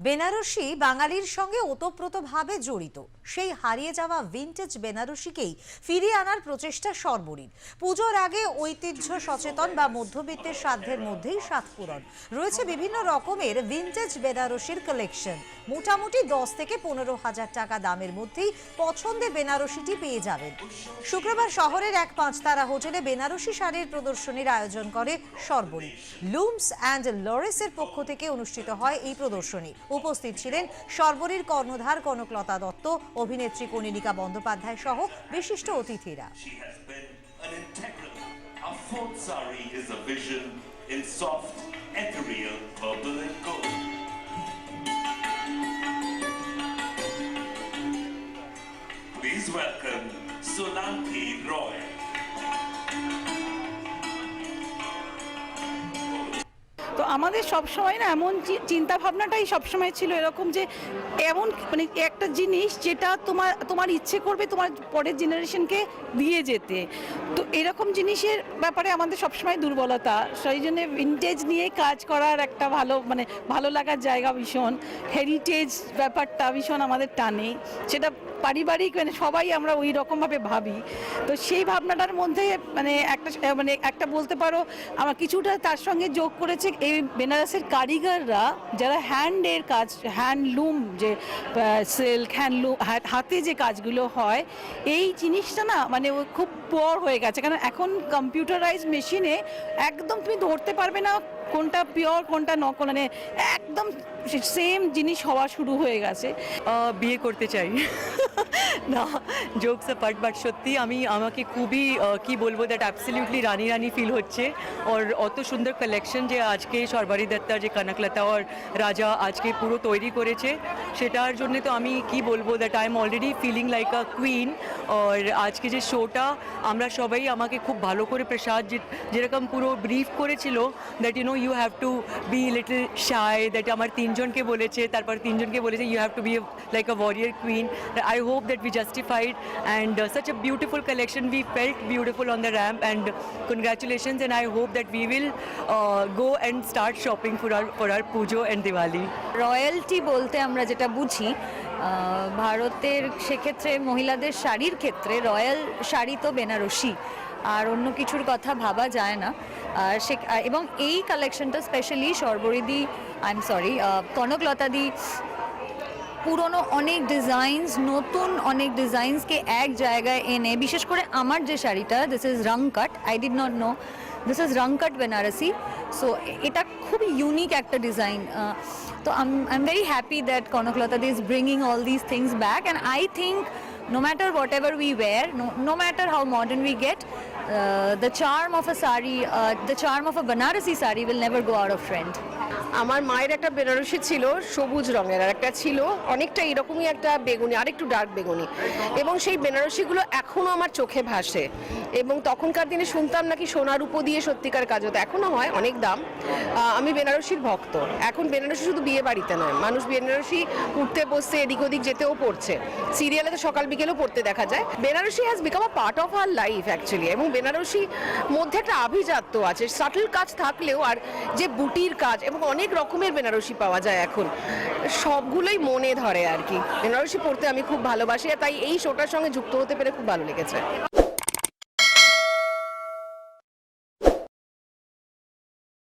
বেনারসি বাঙালির সঙ্গে ওতপ্রোতভাবে জড়িত। সেই হারিয়ে যাওয়া ভিন্টেজ বেনারসিকেই ফিরিয়ে আনার প্রচেষ্টা সর্বরীর। পুজোর আগে ঐতিহ্য সচেতন বা মধ্যবিত্তের সাধ্যের মধ্যেই সাত পূরণ। রয়েছে বিভিন্ন রকমের ভিন্টেজ বেনারসির কালেকশন মোটামুটি দশ থেকে পনেরো হাজার টাকা দামের মধ্যেই পছন্দের বেনারসিটি পেয়ে যাবেন। শুক্রবার শহরের এক পাঁচতারা হোটেলে বেনারসি শাড়ির প্রদর্শনীর আয়োজন করে সর্বরী লুমস অ্যান্ড লরেসের পক্ষ থেকে অনুষ্ঠিত হয় এই প্রদর্শনী। উপস্থিত ছিলেন সর্বরীর কর্ণধার কনকলতা দত্ত অভিনেত্রী কনিনিকা বন্দ্যোপাধ্যায় সহ বিশিষ্ট অতিথিরা। She has been an তো আমাদের সব সময় না এমন চিন্তা ভাবনাটাই সবসময় ছিল এরকম যে এমন মানে একটা জিনিস যেটা তোমার তোমার ইচ্ছে করবে তোমার পরের জেনারেশনকে দিয়ে যেতে। তো এরকম জিনিসের ব্যাপারে আমাদের সবসময় দুর্বলতা। সেই জন্য ভিনটেজ নিয়ে কাজ করার একটা ভালো মানে ভালো লাগার জায়গা ভীষণ। হেরিটেজ ব্যাপারটা ভীষণ আমাদের টানে। সেটা পারিবারিক মানে সবাই আমরা ওই রকমভাবে ভাবি। তো সেই ভাবনাটার মধ্যে মানে একটা মানে একটা বলতে পারো, আমার কিছুটা তার সঙ্গে যোগ করেছে এই বেনারসের কারিগররা, যারা হ্যান্ডের কাজ হ্যান্ডলুম যে সিল্ক হ্যান্ডলুম হাতে যে কাজগুলো হয়, এই জিনিসটা না মানে খুব পর হয়ে গেছে। কারণ এখন কম্পিউটারাইজ মেশিনে একদম তুমি ধরতে পারবে না কোনটা পিওর কোনটা নকল মানে একদম সেম জিনিস হওয়া শুরু হয়ে গেছে। বিয়ে করতে চাই। না জোকস অ্যাপার্ট বাট সত্যি আমি, আমাকে খুবই কি বলব দ্যাট অ্যাবসলিউটলি রানি রানি ফিল হচ্ছে। ওর অত সুন্দর কালেকশন যে আজকে সর্বারি দত্তা যে কনকলতা ওর রাজা আজকে পুরো তৈরি করেছে, সেটার জন্য তো আমি কি বলব that I am already feeling like a queen আর আজকে যে শোটা আমরা সবাই আমাকে খুব ভালো করে প্রসাদ যেরকম পুরো ব্রিফ করেছিল that you know you have to be little shy that আমার তিনজনকে বলেছে, তারপর তিনজনকে বলেছে you have to be like a warrior queen I hope that we justified and such a beautiful collection we felt beautiful on the ramp and congratulations and i hope that we will uh, go and start shopping for our for our pujo and diwali বলতে আমরা যেটা বুঝি আহ, ভারতের সেক্ষেত্রে মহিলাদের শাড়ির ক্ষেত্রে royal sari তো বেনারসি আর অন্য কিছুর কথা ভাবা যায় না আর সে এবং এই কালেকশনটা স্পেশালি সর্বরিদি আই এম সরি কনকলতাদি পুরনো অনেক ডিজাইনস নতুন অনেক ডিজাইনসকে এক জায়গায় এনে বিশেষ করে আমার যে শাড়িটা this is wrong cut I did not know this is wrong cut Banarasi so এটা খুবই ইউনিক একটা ডিজাইন তো I am very happy that Kanaklata is bringing all this things back and I think no matter whatever we wear, no, no matter how modern we get, the charm of a sari, uh, the charm of a Banarasi sari will never go out of trend. আমার মায়ের একটা বেনারসি ছিল সবুজ রঙের আর একটা ছিল অনেকটা এরকমই একটা বেগুনি আরেকটু ডার্ক বেগুনি। এবং সেই বেনারসিগুলো এখনও আমার চোখে ভাসে। এবং তখনকার দিনে শুনতাম নাকি সোনার উপো দিয়ে সত্যিকার কাজ হতো। এখনও হয় অনেক দাম। আমি বেনারসির ভক্ত। এখন বেনারসি শুধু বিয়ে বাড়িতে নয়। মানুষ বেনারসি উঠতে বসতে এদিক ওদিক যেতেও পড়ছে। সিরিয়ালে তো সকাল বিকেলেও পড়তে দেখা যায়। Banarasi has become a part of our life actually এবং বেনারসি মধ্যে একটা আভিজাত্য আছে। সাটল কাজ থাকলেও আর যে বুটির কাজ এবং অনেক রকমের বেনারসি পাওয়া যায় এখন, সবগুলোই মনে ধরে আর কি। বেনারসি পড়তে আমি খুব ভালোবাসি আর তাই এই শোটার সঙ্গে যুক্ত হতে পেরে খুব ভালো লেগেছে।